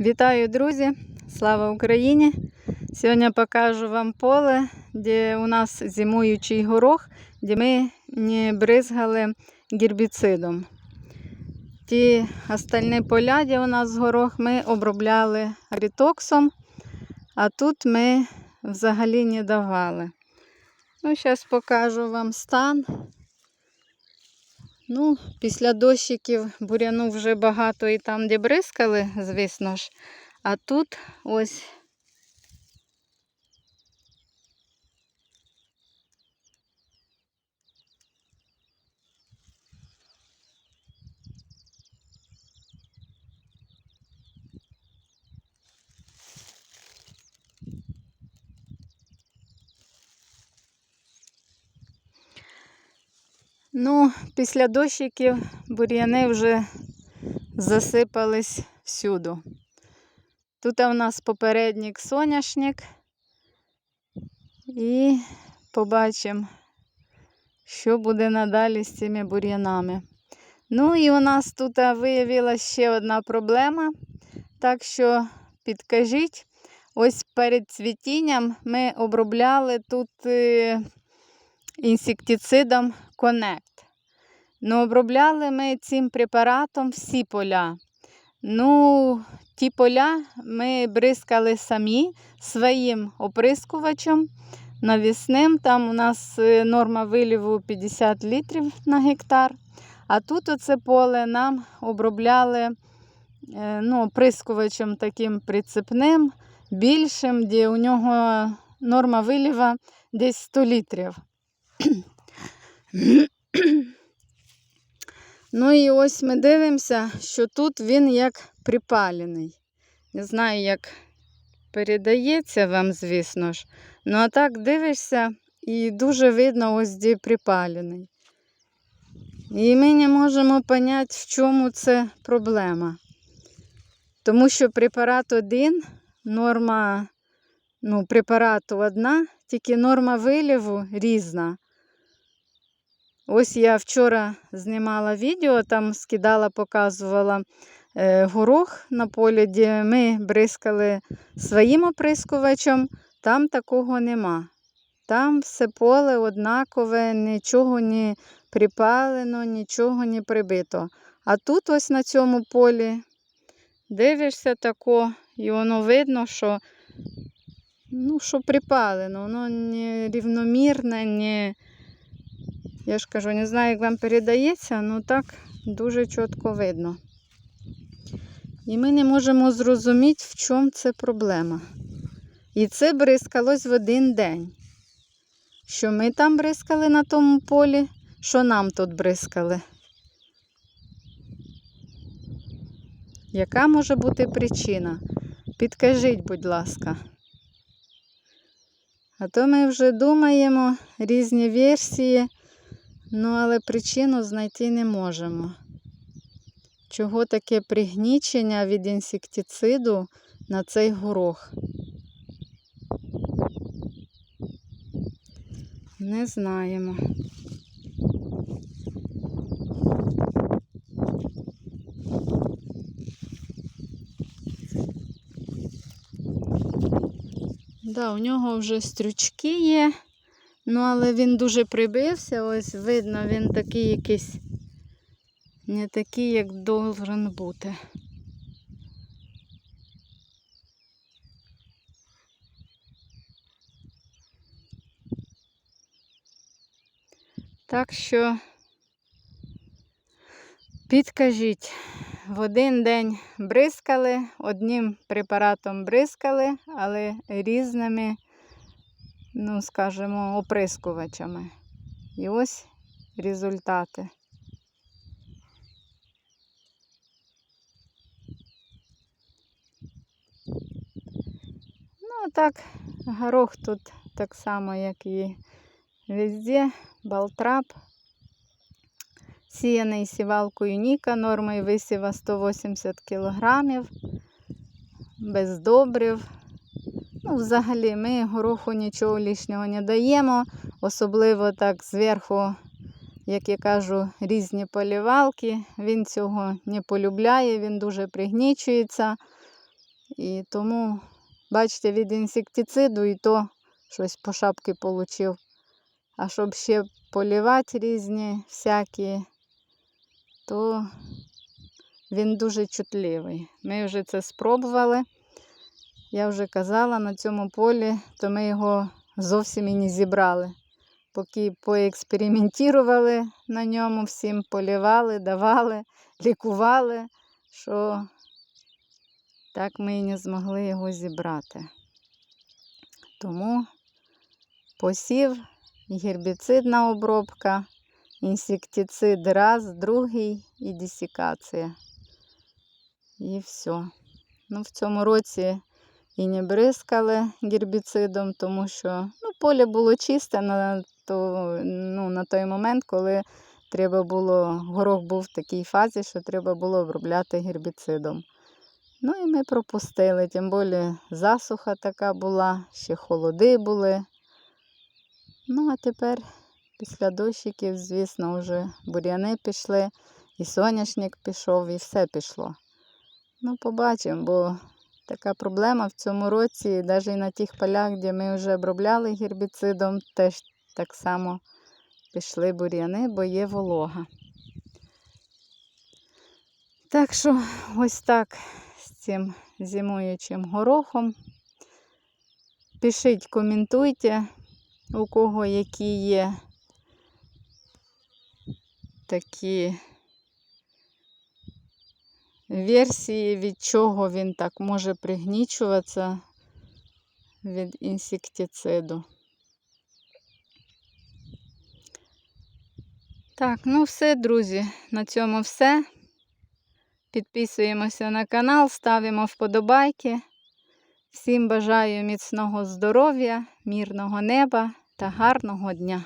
Вітаю, друзі! Слава Україні! Сьогодні покажу вам поле, де у нас зимуючий горох, де ми не бризгали гербіцидом. Ті остальні поля, де у нас горох, ми обробляли агрітоксом, а тут ми взагалі не давали. Ну, зараз покажу вам стан. Ну, після дощиків буряну вже багато і там, де бризкали, звісно ж. А тут ось Ну, після дощиків бур'яни вже засипались всюду. Тут у нас попередник соняшник. І побачимо, що буде надалі з цими бур'янами. Ну і у нас тут виявилася ще одна проблема. Так що підкажіть, ось перед цвітінням ми обробляли тут е, інсектицидом Connect. Ну, обробляли ми цим препаратом всі поля. Ну, ті поля ми бризкали самі своїм оприскувачем навісним. Там у нас е, норма виліву 50 літрів на гектар. А тут оце поле нам обробляли е, ну, оприскувачем таким прицепним, більшим, де у нього норма виліва десь 100 літрів. Ну і ось ми дивимося, що тут він як припалений. Не знаю, як передається вам, звісно ж. Ну, а так дивишся і дуже видно, ось де припалений. І ми не можемо зрозуміти, в чому це проблема. Тому що препарат один, норма ну, препарату одна, тільки норма виліву різна. Ось я вчора знімала відео, там скидала, показувала е, горох на полі, де ми бризкали своїм оприскувачем, там такого нема. Там все поле однакове, нічого не припалено, нічого не прибито. А тут ось на цьому полі дивишся тако, і воно видно, що ну, що припалено, воно не рівномірне, не я ж кажу, не знаю, як вам передається, але так дуже чітко видно. І ми не можемо зрозуміти, в чому це проблема. І це бризкалось в один день. Що ми там бризкали на тому полі, що нам тут бризкали. Яка може бути причина? Підкажіть, будь ласка. А то ми вже думаємо різні версії. Ну, але причину знайти не можемо. Чого таке пригнічення від інсектициду на цей горох? Не знаємо. Да, у нього вже стрючки є. Ну, але він дуже прибився, ось видно, він такий якийсь не такий, як должен бути. Так що підкажіть, в один день бризкали, одним препаратом бризкали, але різними ну, скажімо, оприскувачами. І ось результати. Ну, так, горох тут так само, як і везде, балтрап. Сіяний сівалкою Ніка, нормою висіва 180 кг, без добрив. Ну, Взагалі ми гороху нічого лишнього не даємо, особливо так зверху, як я кажу, різні полівалки. Він цього не полюбляє, він дуже пригнічується. І тому, бачите, від інсектициду і то щось по шапки получив. А щоб ще полівати різні всякі, то він дуже чутливий. Ми вже це спробували. Я вже казала на цьому полі, то ми його зовсім і не зібрали. Поки поекспериментували на ньому, всім полівали, давали, лікували, що так ми і не змогли його зібрати. Тому посів, гербіцидна обробка, інсектицид раз, другий і десікація. І все. Ну, в цьому році і не бризкали гербіцидом, тому що ну, поле було чисте на, то, ну, на той момент, коли треба було, горох був в такій фазі, що треба було обробляти гербіцидом. Ну і ми пропустили, тим більше засуха така була, ще холоди були. Ну, а тепер після дощиків, звісно, вже бур'яни пішли, і соняшник пішов, і все пішло. Ну, побачимо, бо така проблема в цьому році, навіть на тих полях, де ми вже обробляли гербіцидом, теж так само пішли бур'яни, бо є волога. Так що ось так з цим зимуючим горохом. Пишіть, коментуйте, у кого які є такі версії, від чого він так може пригнічуватися від інсектициду. Так, ну все, друзі, на цьому все. Підписуємося на канал, ставимо вподобайки. Всім бажаю міцного здоров'я, мирного неба та гарного дня!